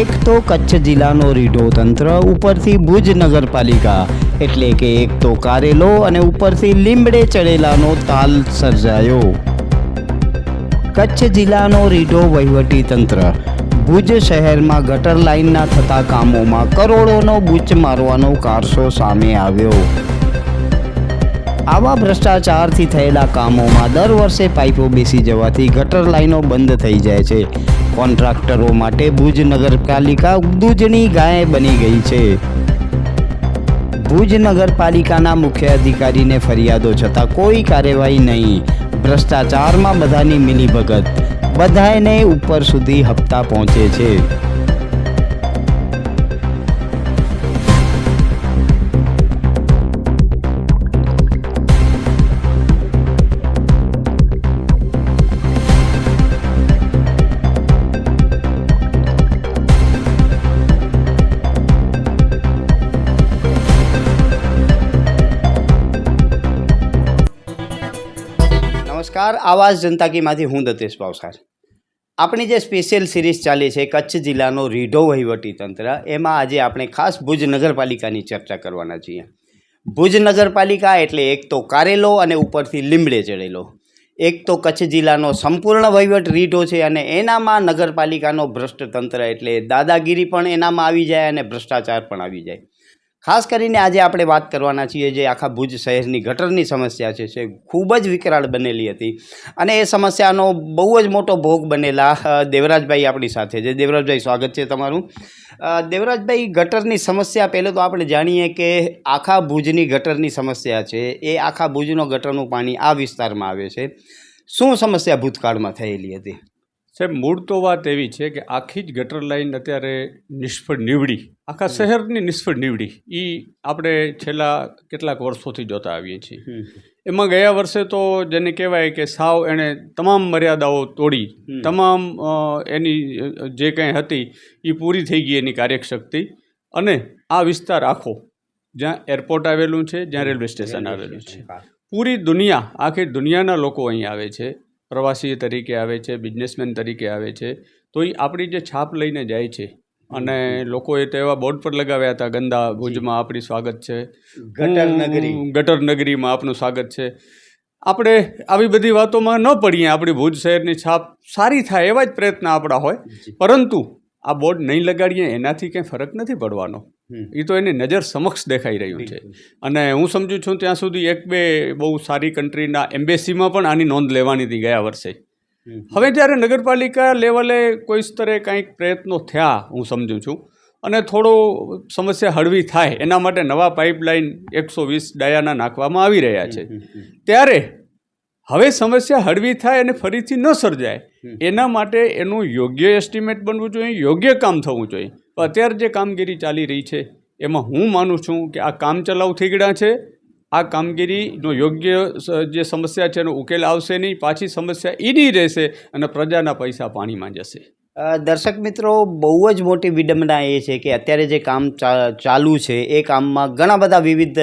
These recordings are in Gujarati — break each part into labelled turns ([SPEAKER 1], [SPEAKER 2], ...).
[SPEAKER 1] એક તો કચ્છ જિલ્લાનો રીઢો તંત્ર, ઉપરથી ભુજ નગરપાલિકા. એટલે કે એક તો કારેલો અને ઉપરથી લીમડે ચડેલાનો તાલ સર્જાયો. કચ્છ જિલ્લાનો રીઢો વહીવટી તંત્ર. ભુજ શહેરમાં ગટર લાઇનના થતા કામોમાં કરોડોનો બૂચ મારવાનો કારસો સામે આવ્યો. આવા ભ્રષ્ટાચારથી થયેલા કામોમાં દર વર્ષે પાઇપો બેસી જવાથી ગટર લાઈનો બંધ થઈ જાય છે. કોન્ટ્રાક્ટરો માટે ભુજ નગરપાલિકા દૂધની ગાય બની ગઈ છે. ભુજ નગરપાલિકાના મુખ્ય અધિકારીને ફરિયાદો છતાં કોઈ કાર્યવાહી નહીં. ભ્રષ્ટાચારમાં બધાની મિલીભગત. બધાને ઉપર સુધી હપ્તા પહોંચે છે. નમસ્કાર આવાસ જનતા કીમાંથી હું દતેશ ભાવસાર આપણી જે સ્પેશિયલ સિરીઝ ચાલી છે, કચ્છ જિલ્લાનો રીઢો તંત્ર, એમાં આજે આપણે ખાસ ભુજ નગરપાલિકાની ચર્ચા કરવાના છીએ. ભુજ નગરપાલિકા એટલે એક તો કારેલો અને ઉપરથી લીમડે ચડેલો. એક તો કચ્છ જિલ્લાનો સંપૂર્ણ વહીવટ રીઢો છે અને એનામાં નગરપાલિકાનો ભ્રષ્ટ તંત્ર એટલે દાદાગીરી પણ એનામાં આવી જાય અને ભ્રષ્ટાચાર પણ આવી જાય. ખાસ કરીને આજે આપણે વાત કરવાના છીએ જે આખા ભુજ શહેરની ગટરની સમસ્યા છે, જે ખૂબ જ વિકરાળ બનેલી હતી. અને એ સમસ્યાનો બહુ જ મોટો ભોગ બનેલા દેવરાજભાઈ આપણી સાથે છે. દેવરાજભાઈ, સ્વાગત છે તમારું. દેવરાજભાઈ, ગટરની સમસ્યા પહેલાં તો આપણે જાણીએ કે આખા ભુજની ગટરની સમસ્યા છે. એ આખા ભુજનો ગટરનું પાણી આ વિસ્તારમાં આવે છે. શું સમસ્યા ભૂતકાળમાં થયેલી હતી?
[SPEAKER 2] સાહેબ મૂળ તો વાત એવી છે કે આખી જ ગટર લાઈન અત્યારે નિષ્ફળ નીવડી. આખા શહેરની નિષ્ફળ નીવડી. એ આપણે છેલ્લા કેટલાક વર્ષોથી જોતા આવીએ છીએ. એમાં ગયા વર્ષે તો જેને કહેવાય કે સાવ એણે તમામ મર્યાદાઓ તોડી. તમામ એની જે કંઈ હતી એ પૂરી થઈ ગઈ એની કાર્યશક્તિ. અને આ વિસ્તાર આખો જ્યાં એરપોર્ટ આવેલું છે જ્યાં રેલવે સ્ટેશન આવેલું છે. પૂરી દુનિયા આખી દુનિયાના લોકો અહીં આવે છે. પ્રવાસી તરીકે આવે છે બિઝનેસમેન તરીકે આવે છે. તો એ આપણી જે છાપ લઈને જાય છે અને લોકોએ તો એવા બોર્ડ પર લગાવ્યા હતા ગંદા ભુજમાં આપણી સ્વાગત છે.
[SPEAKER 1] ગટર નગરી.
[SPEAKER 2] ગટર નગરીમાં આપનું સ્વાગત છે. આપણે આવી બધી વાતોમાં ન પડીએ આપણી ભુજ શહેરની છાપ સારી થાય એવા જ પ્રયત્ન આપણા હોય. પરંતુ આ બોર્ડ નહીં લગાડીએ એનાથી કંઈ ફરક નથી પડવાનો. એ તો એની નજર સમક્ષ દેખાઈ રહ્યું છે. અને હું સમજુ છું ત્યાં સુધી એક બે બહુ સારી કન્ટ્રીના એમ્બેસીમાં પણ આની નોંધ લેવાની હતી ગયા વર્ષે. હવે જ્યારે નગરપાલિકા લેવલે કોઈ સ્તરે કંઈક પ્રયત્નો થયા હું સમજુ છું. અને થોડો સમસ્યા હળવી થાય એના માટે નવા પાઇપલાઇન એકસો વીસ ડાયાના નાખવામાં આવી રહ્યા છે. ત્યારે હવે સમસ્યા હળવી થાય અને ફરીથી ન સર્જાય એના માટે એનું યોગ્ય એસ્ટિમેટ બનવું જોઈએ યોગ્ય કામ થવું જોઈએ. અત્યારે જે કામગીરી ચાલી રહી છે, એમાં હું માનું છું કે આ કામચલાઉ થીગડા છે. આ કામગીરીનો યોગ્ય જે સમસ્યા છે એનો ઉકેલ આવશે નહીં, પાછી સમસ્યા એની રહેશે અને પ્રજાના પૈસા પાણીમાં જશે.
[SPEAKER 1] દર્શક મિત્રો, બહુ જ મોટી વિડંબના એ છે કે અત્યારે જે કામ ચાલુ છે, એ કામમાં ઘણા બધા વિવિધ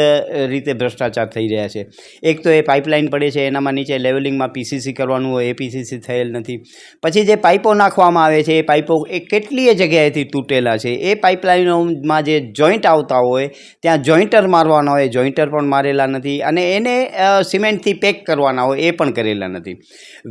[SPEAKER 1] રીતે ભ્રષ્ટાચાર થઈ રહ્યા છે. એક તો એ પાઇપલાઇન પડે છે, એનામાં નીચે લેવલિંગમાં પીસીસી કરવાનું હોય, એ પીસીસી થયેલ નથી. પછી જે પાઇપો નાખવામાં આવે છે, એ પાઇપો એ કેટલીય જગ્યાએથી તૂટેલા છે. એ પાઇપલાઇનોમાં જે જોઈન્ટ આવતા હોય, ત્યાં જોઈન્ટર મારવાના હોય, જોઈન્ટર પણ મારેલા નથી અને એને સિમેન્ટથી પેક કરવાના હોય, એ પણ કરેલા નથી.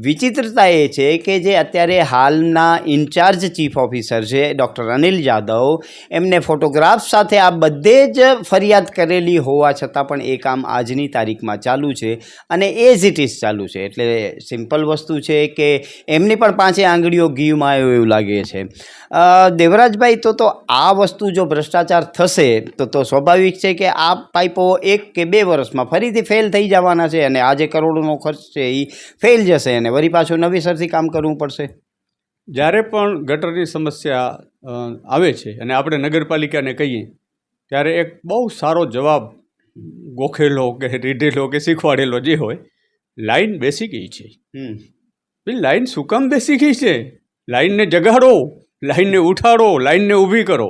[SPEAKER 1] વિચિત્રતા એ છે કે જે અત્યારે હાલના ઇન્ચાર્જ ચીફ ઓફિસર છે ડૉક્ટર અનિલ જાદવ. એમને ફોટોગ્રાફ સાથે આ બધે જ ફરિયાદ કરેલી હોવા છતાં પણ એ કામ આજની તારીખમાં ચાલુ છે અને એઝ ઇટ ઇઝ ચાલુ છે. એટલે સિમ્પલ વસ્તુ છે કે એમની પણ પાંચે આંગળીઓ ઘીમાં આવ્યો એવું લાગે છે. દેવરાજભાઈ, તો તો આ વસ્તુ જો ભ્રષ્ટાચાર થશે, તો તો સ્વાભાવિક છે કે આ પાઇપો એક કે બે વર્ષમાં ફરીથી ફેલ થઈ જવાના છે અને આ જે કરોડોનો ખર્ચ છે એ ફેલ જશે અને વળી પાછું નવીસરથી કામ કરવું પડશે.
[SPEAKER 2] જ્યારે પણ ગટરની સમસ્યા આવે છે અને આપણે નગરપાલિકાને કહીએ ત્યારે એક બહુ સારો જવાબ ગોખેલો કે રીઢેલો કે શીખવાડેલો જે હોય લાઈન બેસી ગઈ છે. લાઈન શું કામ બેસી ગઈ છે? લાઈનને જગાડો લાઈનને ઉઠાડો લાઈનને ઊભી કરો.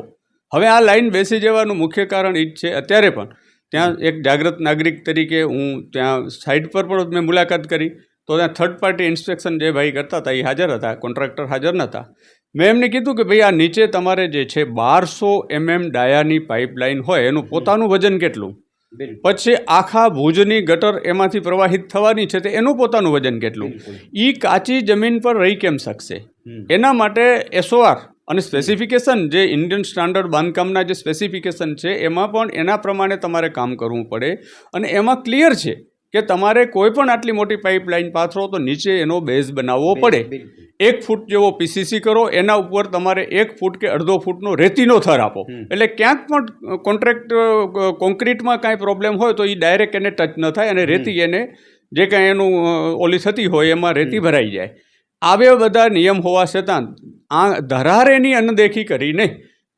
[SPEAKER 2] હવે આ લાઈન બેસી જવાનું મુખ્ય કારણ એ જ છે. અત્યારે પણ ત્યાં એક જાગૃત નાગરિક તરીકે હું ત્યાં સાઇટ પર પણ મેં મુલાકાત કરી. તો ત્યાં થર્ડ પાર્ટી ઇન્સ્પેક્શન જે ભાઈ કરતા હતા એ હાજર હતા કોન્ટ્રાક્ટર હાજર નહોતા મેં એમને કીધું કે ભાઈ આ નીચે તમારે જે છે બારસો એમએમ ડાયાની પાઇપલાઇન હોય એનું પોતાનું વજન કેટલું? પછી આખા ભુજની ગટર એમાંથી પ્રવાહિત થવાની છે તે એનું પોતાનું વજન કેટલું? એ કાચી જમીન પર રહી કેમ શકશે? એના માટે એસઓઆર અને સ્પેસિફિકેશન જે ઇન્ડિયન સ્ટાન્ડર્ડ બાંધકામના જે સ્પેસિફિકેશન છે એમાં પણ એના પ્રમાણે તમારે કામ કરવું પડે અને એમાં ક્લિયર છે કે તમારે કોઈ પણ આટલી મોટી પાઇપલાઇન પાથરો તો નીચે એનો બેઝ બનાવવો પડે. એક ફૂટ જેવો પીસીસી કરો એના ઉપર તમારે એક ફૂટ કે અડધો ફૂટનો રેતીનો થર આપો. એટલે ક્યાંક પણ કોન્ટ્રાક્ટ કોન્ક્રીટમાં કાંઈ પ્રોબ્લેમ હોય તો એ ડાયરેક્ટ એને ટચ ન થાય અને રેતી એને જે કાંઈ એનું ઓલી થતી હોય એમાં રેતી ભરાઈ જાય. આવે બધા નિયમ હોવા છતાં આ ધરારેની અનદેખી કરીને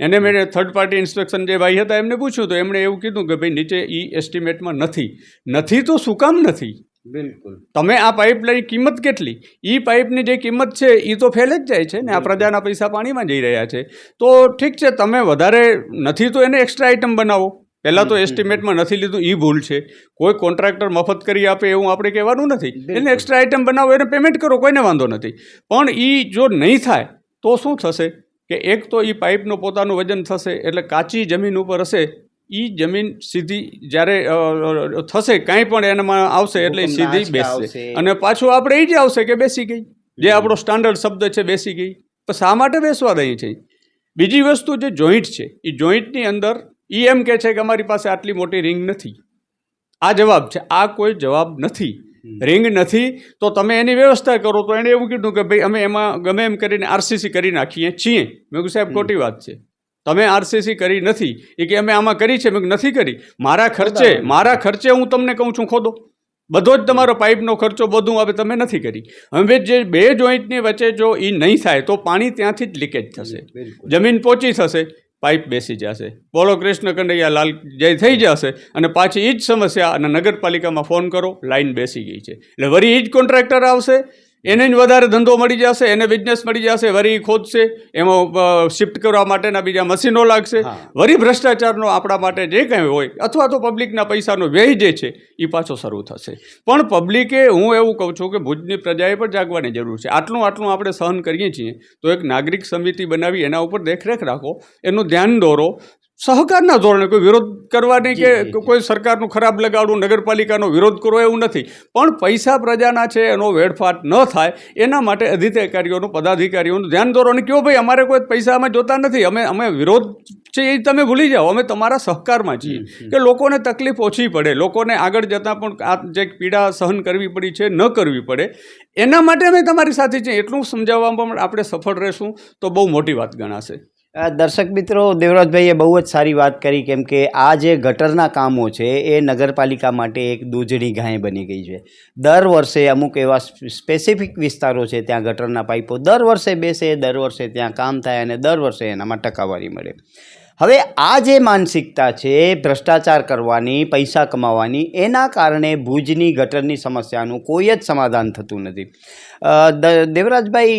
[SPEAKER 2] એને મેં થર્ડ પાર્ટી ઇન્સ્પેક્શન જે ભાઈ હતા એમને પૂછ્યું તો એમણે એવું કીધું કે ભાઈ નીચે એ એસ્ટિમેટમાં નથી. નથી તો શું કામ નથી?
[SPEAKER 1] બિલકુલ.
[SPEAKER 2] તમે આ પાઇપલાઇન કિંમત કેટલી? એ પાઇપની જે કિંમત છે એ તો ફેલે જ જાય છે ને આ પ્રજાના પૈસા પાણીમાં જઈ રહ્યા છે. તો ઠીક છે તમે વધારે નથી તો એને એક્સ્ટ્રા આઇટમ બનાવો. પહેલાં તો એસ્ટિમેટમાં નથી લીધું એ ભૂલ છે. કોઈ કોન્ટ્રાક્ટર મફત કરી આપે એવું આપણે કહેવાનું નથી. એને એક્સ્ટ્રા આઇટમ બનાવો એને પેમેન્ટ કરો કોઈને વાંધો નથી. પણ એ જો નહીં થાય તો શું થશે? કે એક તો એ પાઇપનું પોતાનું વજન થશે એટલે કાચી જમીન ઉપર હશે એ જમીન સીધી જ્યારે થશે કાંઈ પણ એનામાં આવશે એટલે સીધી બેસશે. અને પાછું આપણે એ જ આવશે કે બેસી ગઈ. જે આપણો સ્ટાન્ડર્ડ શબ્દ છે બેસી ગઈ. તો શા માટે બેસવા દઈ છે બીજી વસ્તુ જે જોઈન્ટ છે એ જોઈન્ટની અંદર ઈ એમ કહે છે કે અમારી પાસે આટલી મોટી રિંગ નથી. આ જવાબ છે. આ કોઈ જવાબ નથી. રિંગ નથી તો તમે એની વ્યવસ્થા કરો. તો એણે એવું કીધું કે ભાઈ અમે એમાં ગમે એમ કરીને આરસીસી કરી નાખીએ છીએ. મેં કહ્યું સાહેબ ખોટી વાત છે. તમે આરસીસી કરી નથી. એ કે અમે આમાં કરી છે. મેં નથી કરી. મારા ખર્ચે મારા ખર્ચે હું તમને કહું છું ખોદો. બધો જ તમારો પાઇપનો ખર્ચો બધું હવે તમે નથી કરી. હવે જે બે જોઈન્ટની વચ્ચે જો એ નહીં થાય તો પાણી ત્યાંથી જ લીકેજ થશે. જમીન પોચી થશે. પાઇપ બેસી જશે. બોલો કૃષ્ણ કનૈયા લાલ, જય થઈ જશે. અને પાછી એ જ સમસ્યા અને નગરપાલિકામાં ફોન કરો લાઇન બેસી ગઈ છે. એટલે વરી એ જ કોન્ટ્રાક્ટર આવશે. એને જ વધારે ધંધો મળી જશે એને બિઝનેસ મળી જશે વરી ખોદશે એમાં શિફ્ટ કરવા માટેના બીજા મશીનો લાગશે. વરી ભ્રષ્ટાચારનો આપણા માટે જે કંઈ હોય અથવા તો પબ્લિકના પૈસાનો વ્યય જે છે એ પાછો શરૂ થશે. પણ પબ્લિકે હું એવું કહું છું કે ભુજની પ્રજાએ પણ જાગવાની જરૂર છે. આટલું આટલું આપણે સહન કરીએ છીએ તો એક નાગરિક સમિતિ બનાવી એના ઉપર દેખરેખ રાખો એનું ધ્યાન દોરો સહકારના ધોરણે કોઈ વિરોધ કરવાની કે. કોઈ સરકારનું ખરાબ લગાડવું નગરપાલિકાનો વિરોધ કરવો એવું નથી. પણ પૈસા પ્રજાના છે એનો વેડફાટ ન થાય એના માટે અધિકારીઓનું પદાધિકારીઓનું ધ્યાન દોરો અને કહો ભાઈ અમારે કોઈ પૈસા અમે જોતા નથી અમે અમે વિરોધ છે એ તમે ભૂલી જાઓ અમે તમારા સહકારમાં છીએ. કે લોકોને તકલીફ ઓછી પડે લોકોને આગળ જતાં પણ આ જે પીડા સહન કરવી પડી છે ન કરવી પડે એના માટે અમે તમારી સાથે છીએ. એટલું સમજાવવામાં પણ આપણે સફળ રહેશું તો બહુ મોટી વાત ગણાશે.
[SPEAKER 1] દર્શક મિત્રો, દેવરાજભાઈએ બહુ જ સારી વાત કરી, કેમ કે આ જે ગટરના કામો છે, એ નગરપાલિકા માટે એક દૂધણી ગાય બની ગઈ છે. દર વર્ષે અમુક એવા સ્પેસિફિક વિસ્તારો છે, ત્યાં ગટરના પાઇપો દર વર્ષે બેસે, દર વર્ષે ત્યાં કામ થાય અને દર વર્ષે એનામાં ટકાવારી મળે. હવે આ જે માનસિકતા છે, ભ્રષ્ટાચાર કરવાની, પૈસા કમાવાની, એના કારણે ભુજની ગટરની સમસ્યાનું કોઈ જ સમાધાન થતું નથી. દેવરાજભાઈ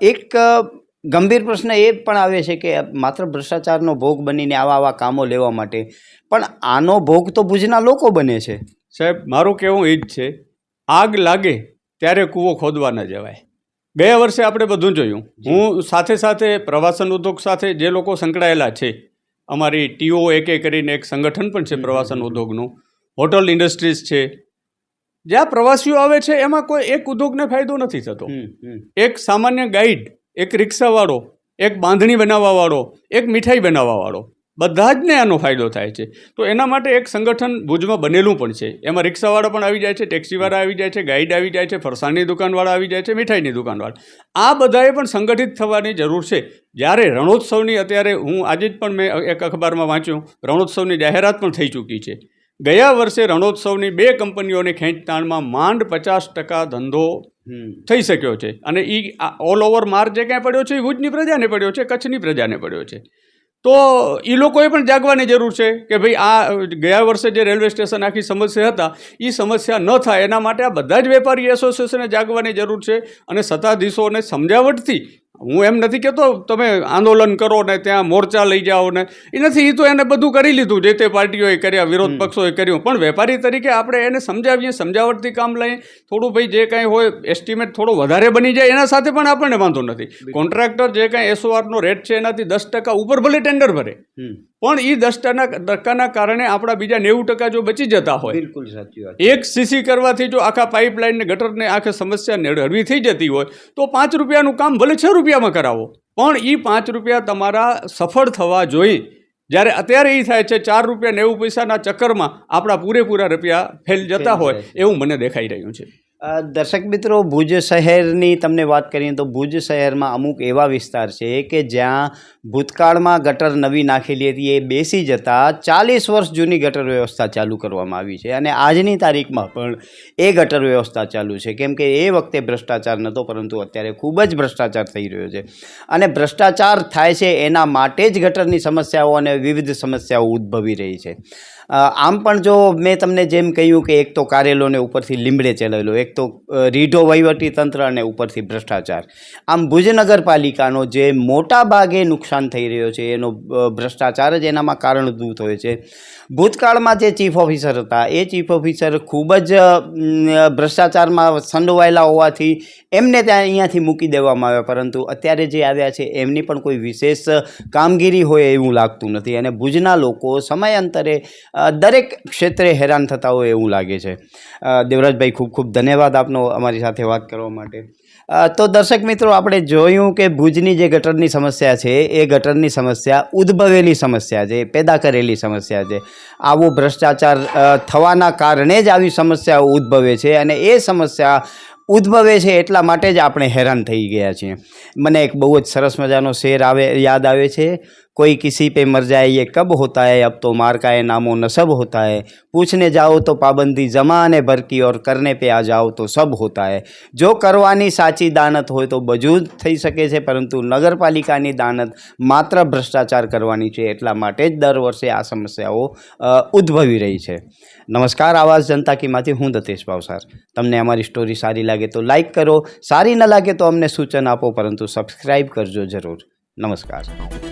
[SPEAKER 1] એક ગંભીર પ્રશ્ન એ પણ આવે છે કે માત્ર ભ્રષ્ટાચારનો ભોગ બનીને આવા આવા કામો લેવા માટે. પણ આનો ભોગ તો ભુજના લોકો બને છે.
[SPEAKER 2] સાહેબ મારું કહેવું એ જ છે આગ લાગે ત્યારે કૂવો ખોદવા ન જવાય. ગયા વર્ષે આપણે બધું જોયું. હું સાથે સાથે પ્રવાસન ઉદ્યોગ સાથે જે લોકો સંકળાયેલા છે અમારી ટીઓ એકે કરીને એક સંગઠન પણ છે પ્રવાસન ઉદ્યોગનું. હોટલ ઇન્ડસ્ટ્રીઝ છે. જ્યાં પ્રવાસીઓ આવે છે એમાં કોઈ એક ઉદ્યોગને ફાયદો નથી થતો. એક સામાન્ય ગાઈડ એક રિક્ષાવાળો, એક બાંધણી બનાવવાવાળો, એક મીઠાઈ બનાવવાવાળો બધા જ ને આનો ફાયદો થાય છે. તો એના માટે એક સંગઠન ભુજમાં બનેલું પણ છે. એમાં રિક્ષાવાળા પણ આવી જાય છે, ટેક્સીવાળા આવી જાય છે, ગાઈડ આવી જાય છે, ફરસાણની દુકાનવાળા આવી જાય છે, મીઠાઈની દુકાનવાળા. આ બધાએ પણ સંગઠિત થવાની જરૂર છે. જ્યારે રણોત્સવની, અત્યારે હું આજે જ પણ મેં એક અખબારમાં વાંચ્યું, રણોત્સવની જાહેરાત પણ થઈ ચૂકી છે. ગયા વર્ષે રણોત્સવની બે કંપનીઓની ખેંચતાણમાં માંડ પચાસ ટકા ધંધો થઈ શક્યો છે. અને એ ઓલ ઓવર માર જે ક્યાંય પડ્યો છે એ ભુજની પ્રજાને પડ્યો છે કચ્છની પ્રજાને પડ્યો છે. તો એ લોકોએ પણ જાગવાની જરૂર છે કે ભાઈ આ ગયા વર્ષે જે રેલવે સ્ટેશન આખી સમસ્યા હતા એ સમસ્યા ન થાય. એના માટે આ બધા જ વેપારી એસોસિએશને જાગવાની જરૂર છે. અને સત્તાધીશોને સમજાવટથી હું એમ નથી કહેતો તમે આંદોલન કરો ને ત્યાં મોરચા લઈ જાઓ ને એ નથી એ તો એને બધું કરી લીધું જે તે પાર્ટીઓએ કર્યા વિરોધ પક્ષોએ કર્યું. પણ વેપારી તરીકે આપણે એને સમજાવીએ સમજાવટથી કામ લઈએ થોડું ભાઈ જે કાંઈ હોય એસ્ટિમેટ થોડો વધારે બની જાય એના સાથે પણ આપણને વાંધો નથી. કોન્ટ્રાક્ટર જે કાંઈ એસઓઆરનો રેટ છે એનાથી દસ ટકા ઉપર ભલે ટેન્ડર ભરે. પણ એ દસ ટકા ટકાના કારણે આપણા બીજા નેવું ટકા જો બચી જતા હોય
[SPEAKER 1] બિલકુલ સાચી વાત
[SPEAKER 2] એક સીસી કરવાથી જો આખા પાઇપલાઇન ને ગટરને આખે સમસ્યા હળવી થઈ જતી હોય તો પાંચ રૂપિયાનું કામ ભલે છ રૂપિયામાં કરાવો. પણ એ પાંચ રૂપિયા તમારા સફળ થવા જોઈએ જ્યારે અત્યારે એ થાય છે ચાર રૂપિયા નેવું પૈસાના ચક્કરમાં આપણા પૂરેપૂરા રૂપિયા ફેલ જતા હોય એવું મને દેખાઈ રહ્યું છે.
[SPEAKER 1] દર્શક મિત્રો, ભુજ શહેરની તમને વાત કરીએ તો ભુજ શહેરમાં અમુક એવા વિસ્તાર છે કે જ્યાં ભૂતકાળમાં ગટર નવી નાખેલી હતી. એ બેસી જતાં ચાલીસ વર્ષ જૂની ગટર વ્યવસ્થા ચાલુ કરવામાં આવી છે અને આજની તારીખમાં પણ એ ગટર વ્યવસ્થા ચાલુ છે. કેમ કે એ વખતે ભ્રષ્ટાચાર નહોતો પરંતુ અત્યારે ખૂબ જ ભ્રષ્ટાચાર થઈ રહ્યો છે. અને ભ્રષ્ટાચાર થાય છે એના માટે જ ગટરની સમસ્યાઓ અને વિવિધ સમસ્યાઓ ઉદ્ભવી રહી છે. આમ પણ જો મેં તમને જેમ કહ્યું કે એક તો કારેલોને ઉપરથી લીમડે ચલાવેલો, એક તો રીઢો વહીવટી તંત્ર અને ઉપરથી ભ્રષ્ટાચાર. આમ ભુજ નગરપાલિકાનો જે મોટા ભાગે નુકસાન થઈ રહ્યો છે, એનો ભ્રષ્ટાચાર જ એનામાં કારણભૂત હોય છે. ભૂતકાળમાં જે ચીફ ઓફિસર હતા, એ ચીફ ઓફિસર ખૂબ જ ભ્રષ્ટાચારમાં સંડોવાયેલા હોવાથી એમને ત્યાં અહીંયાથી મૂકી દેવામાં આવ્યા. પરંતુ અત્યારે જે આવ્યા છે, એમની પણ કોઈ વિશેષ કામગીરી હોય એવું લાગતું નથી અને ભુજના લોકો સમયાંતરે દરેક ક્ષેત્રે હેરાન થતા હોય એવું લાગે છે. દેવરાજભાઈ, ખૂબ ખૂબ ધન્યવાદ. આપનો અમારી સાથે વાત કરવા માટે. તો દર્શક મિત્રો, આપણે જોયું કે ભુજની જે ગટરની સમસ્યા છે, એ ગટરની સમસ્યા ઉદ્ભવેલી સમસ્યા છે પેદા કરેલી સમસ્યા છે. આવો ભ્રષ્ટાચાર થવાના કારણે જ આવી સમસ્યાઓ ઉદ્ભવે છે અને એ સમસ્યા ઉદ્ભવે છે એટલા માટે જ આપણે હેરાન થઈ ગયા છીએ. મને એક બહુ જ સરસ મજાનો શેર આવે, યાદ આવે છે. કોઈ કિસી पे मर जाए ये कब होता है अब तो मार का है नामो नसब होता है पूछने जाओ तो पाबंदी जमाने भर की और करने पे आ जाओ तो सब होता है જો કરવાની સાચી દાનત હોય તો બધું જ થઈ શકે છે પરંતુ નગરપાલિકાની દાનત માત્ર ભ્રષ્ટાચાર કરવાની છે એટલા માટે જ દર વર્ષે આ સમસ્યાઓ અ, ઉદ્ભવી રહી છે નમસ્કાર આવાજ જનતા કીમાંથી હું દતેશ ભાવસાર તમને અમારી સ્ટોરી સારી લાગે તો લાઈક કરો સારી ન લાગે તો અમને સૂચન આપો પરંતુ સબસ્ક્રાઈબ કરજો જરૂર નમસ્કાર